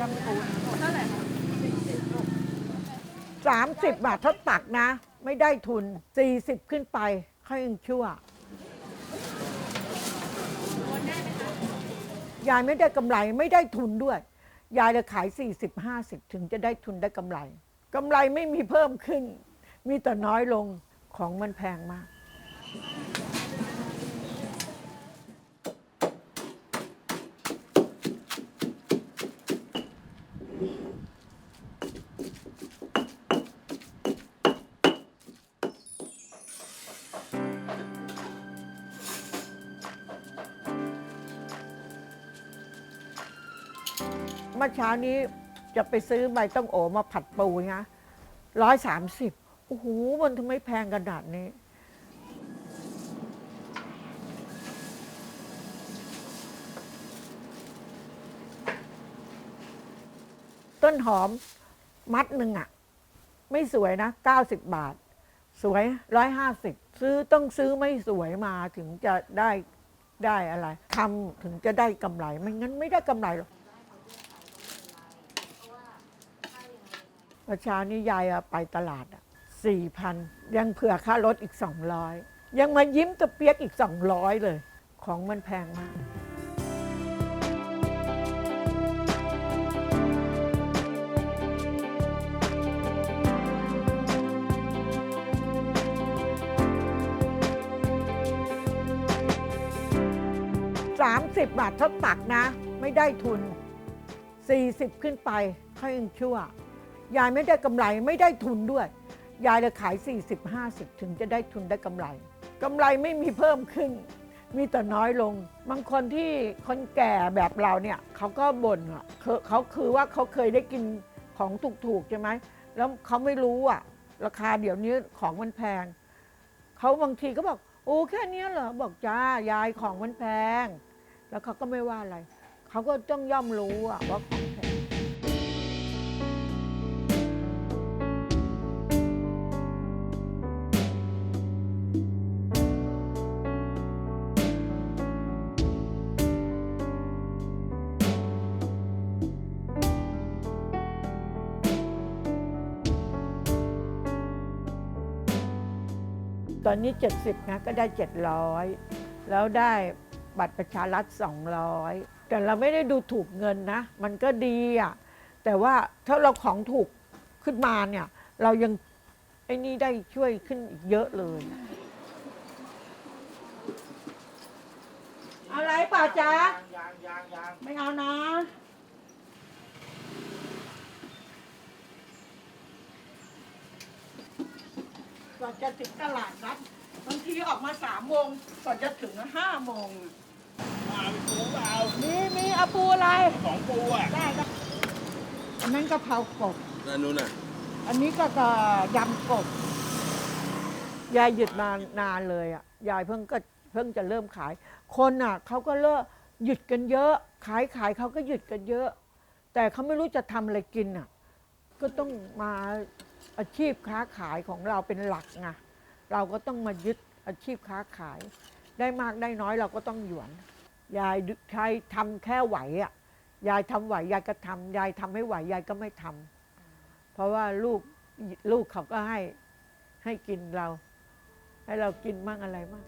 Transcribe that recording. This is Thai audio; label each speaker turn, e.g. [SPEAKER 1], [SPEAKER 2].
[SPEAKER 1] ยำปูเท่าไหร่คะ
[SPEAKER 2] สามสิบบาทถ้าตักนะ ไม่ได้ทุนสี่สิบขึ้นไปค่อยยังชั่วยายไม่ได้กำไรไม่ได้ทุนด้วย ยายเลยขาย 40 50 ถึงจะได้ทุนได้กำไรกำไรไม่มีเพิ่มขึ้น มีแต่น้อยลงของมันแพงมาก เมื่อเช้านี้จะไปซื้อใบต้องโอมาผัดปูนะร้อยสามสิบโอ้โหมันทำไมแพงขนาดนี้ ต้นหอมมัดหนึ่งอะ่ะไม่สวยนะ90บาท สวย150ซื้อต้องซื้อไม่สวยมาถึงจะได้ได้อะไรทำถึงจะได้กำไรไม่งั้นไม่ได้กำไรหรอก ประชานี่ยายไปตลาดอะสี่พันยังเผื่อค่ารถอีกสองร้อยยังมายิ้มตะเปียกอีกสองร้อยเลย ของมันแพงมากสามสิบบาทถ้าตักนะ ไม่ได้ทุนสี่สิบขึ้นไปค่อยยังชั่ว ยายไม่ได้กำไรไม่ได้ทุนด้วย ยายเลยขาย 40 50 ถึงจะได้ทุนได้กำไรกำไรไม่มีเพิ่มขึ้น มีแต่น้อยลง บางคนที่คนแก่แบบเราเนี่ยเขาก็บ่นอะเขาคือว่าเขาเคยได้กินของถูกๆใช่ไหมแล้วเขาไม่รู้อะ ราคาเดี๋ยวนี้ของมันแพงเขาบางทีก็บอกโอ้แค่นี้เหรอบอกจ้ายายของมันแพง แล้วเขาก็ไม่ว่าอะไร เขาก็ต้องย่อมรู้อะว่าของแพง ตอนนี้ 70นะก็ได้ 700 แล้วได้บัตรประชารัฐ 200 แต่เราไม่ได้ดูถูกเงินนะ มันก็ดีอะแต่ว่าถ้าเราของถูกขึ้นมาเนี่ย เรายังไอ้นี่ได้ช่วยขึ้นอีกเยอะเลยอะไรป่าจ๊ะ
[SPEAKER 3] ยางยางยาง
[SPEAKER 2] ไม่เอานะ ก่อนจะถึงตลาดนัดบางทีออกมาสามโมงก่อนจะถึงห้าโมง
[SPEAKER 3] มาเป็นปูเปล่า
[SPEAKER 2] มีมีเอาปูอะไร
[SPEAKER 3] สองปูอะ
[SPEAKER 2] ได้ได้อันนั้นกะเพรากบ
[SPEAKER 3] นั่นนู้นน่ะ
[SPEAKER 2] อันนี้ก็กะยำกบ ยายหยุดมานานเลยอะ ยายเพิ่งก็เพิ่งจะเริ่มขาย คนอะเขาก็เลิกหยุดกันเยอะ ขายขายเขาก็หยุดกันเยอะ แต่เขาไม่รู้จะทำอะไรกินอะ ก็ต้องมา อาชีพค้าขายของเราเป็นหลักไงเราก็ต้องมายึดอาชีพค้าขาย ได้มากได้น้อยเราก็ต้องหยวน ยายใช้ทำแค่ไหวอะยายทำไหวยายก็ทำยายทำไม่ไหวยายก็ไม่ทำเพราะว่าลูกลูกเขาก็ให้ให้กินเรา ให้เรากินมั่งอะไรมั่ง